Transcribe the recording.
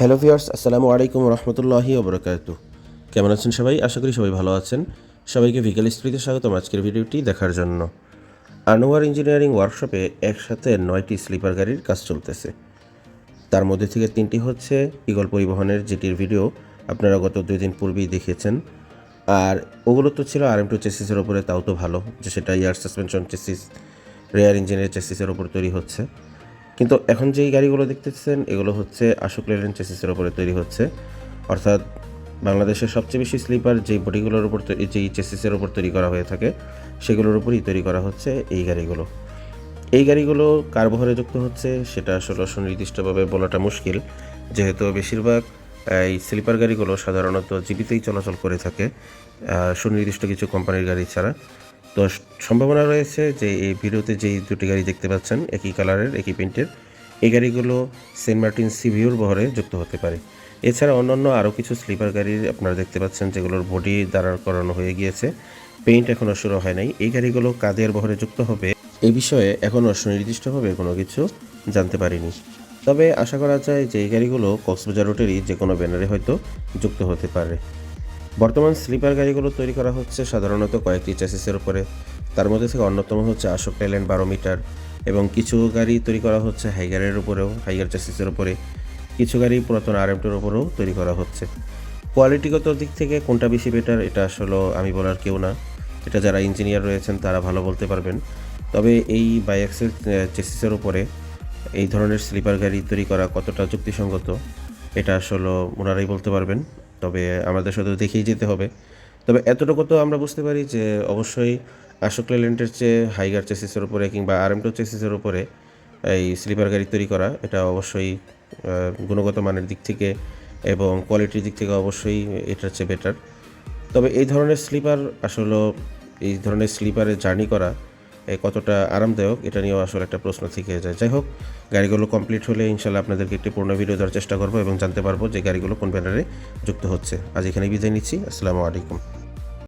Hello viewers, আসসালামু আলাইকুম রহমতুল্লাহি ওবরাকাতু কেমন আছেন সবাই? আশা করি সবাই ভালো আছেন। সবাইকে ভিকেল স্ত্রীতে স্বাগতম আজকের ভিডিওটি দেখার জন্য। আনোয়ার ইঞ্জিনিয়ারিং ওয়ার্কশপে একসাথে নয়টি স্লিপার গাড়ির কাজ চলতেছে। তার মধ্যে থেকে তিনটি হচ্ছে ইগল পরিবহনের, যেটির ভিডিও আপনারা গত দুই দিন পূর্বেই দেখেছেন। আর ওগুলো তো ছিল আর এম টু চেসিসের ওপরে, তাও তো ভালো, যে সেটা এয়ার সাসপেনশন চেসিস রেয়ার ইঞ্জিনের চেসিসের ওপর তৈরি হচ্ছে। কিন্তু এখন যেই গাড়িগুলো দেখতেছেন, এগুলো হচ্ছে আশোক লেলেন চেসিসের ওপরে তৈরি হচ্ছে। অর্থাৎ বাংলাদেশের সবচেয়ে বেশি স্লিপার যেই বডিগুলোর উপর যেই চেসিসের ওপর তৈরি করা হয়ে থাকে, সেগুলোর উপরই তৈরি করা হচ্ছে এই গাড়িগুলো। এই গাড়িগুলো কার বহরে যুক্ত হচ্ছে, সেটা আসলে সুনির্দিষ্টভাবে বলাটা মুশকিল। যেহেতু বেশিরভাগ, এই স্লিপার গাড়িগুলো সাধারণত জীবিতই চলাচল করে থাকে সুনির্দিষ্ট কিছু কোম্পানির গাড়ি ছাড়া। তো সম্ভাবনা রয়েছে যে এই ভিডিওতে যেই দুটি গাড়ি দেখতে পাচ্ছেন, একই কালারের, একই পেন্টের এই গাড়িগুলো সেন্ট মার্টিন সিভিউর বহরে যুক্ত হতে পারে। এছাড়া অন্যান্য আরও কিছু স্লিপার গাড়ির আপনারা দেখতে পাচ্ছেন যেগুলোর বডি দাঁড়ার করানো হয়ে গিয়েছে। পেইন্ট এখনও শুরু হয় নাই। এই গাড়িগুলো কাদের বহরে যুক্ত হবে এ বিষয়ে এখনও সুনির্দিষ্টভাবে কোনো কিছু জানতে পারিনি। তবে আশা করা যায় যে এই গাড়িগুলো কক্সবাজার রুটেরই যে কোনো ব্যানারে হয়তো যুক্ত হতে পারে। বর্তমান স্লিপার গাড়িগুলো তৈরি করা হচ্ছে সাধারণত কয়েকটি চ্যাসিসের উপরে। তার মধ্যে থেকে অন্যতম হচ্ছে অশোক টাইল্যান্ড বারো মিটার এবং কিছু গাড়ি তৈরি করা হচ্ছে হাইগারের উপরেও হাইগার চ্যাসিসের উপরে। কিছু গাড়ি পুরাতন আর এমটির উপরেও তৈরি করা হচ্ছে। কোয়ালিটিগত দিক থেকে কোনটা বেশি বেটার এটা আসলে আমি বলার কেউ না। এটা যারা ইঞ্জিনিয়ার রয়েছেন, তারা ভালো বলতে পারবেন। তবে এই বাইএক্সেল চেসিসের উপরে এই ধরনের স্লিপার গাড়ি তৈরি করা কতটা যুক্তিসঙ্গত, এটা আসলে ওনারাই বলতে পারবেন। তবে আমাদের শুধু দেখেই যেতে হবে। তবে এতটুকু তো আমরা বুঝতে পারি যে অবশ্যই আশোক লেল্যান্ডের চেয়ে হাইগার চেসিসের উপরে কিংবা আর এম টু চেসিসের উপরে এই স্লিপার গাড়ি তৈরি করা, এটা অবশ্যই গুণগত মানের দিক থেকে এবং কোয়ালিটির দিক থেকে অবশ্যই এটার চেয়ে বেটার তবে এই ধরনের স্লিপার আসলে, এই ধরনের স্লিপারে জার্নি করা কতটা আরামদায়ক, এটা নিয়েও আসলে একটা প্রশ্ন থেকে যায়। যাই হোক, গাড়িগুলো কমপ্লিট হলে ইনশাল্লাহ আপনাদেরকে একটি পূর্ণ ভিডিও দেওয়ার চেষ্টা করব এবং জানতে পারব যে গাড়িগুলো কোন ব্যানারে যুক্ত হচ্ছে। আজ এখানে বিদায় নিচ্ছি। আসসালামু আলাইকুম।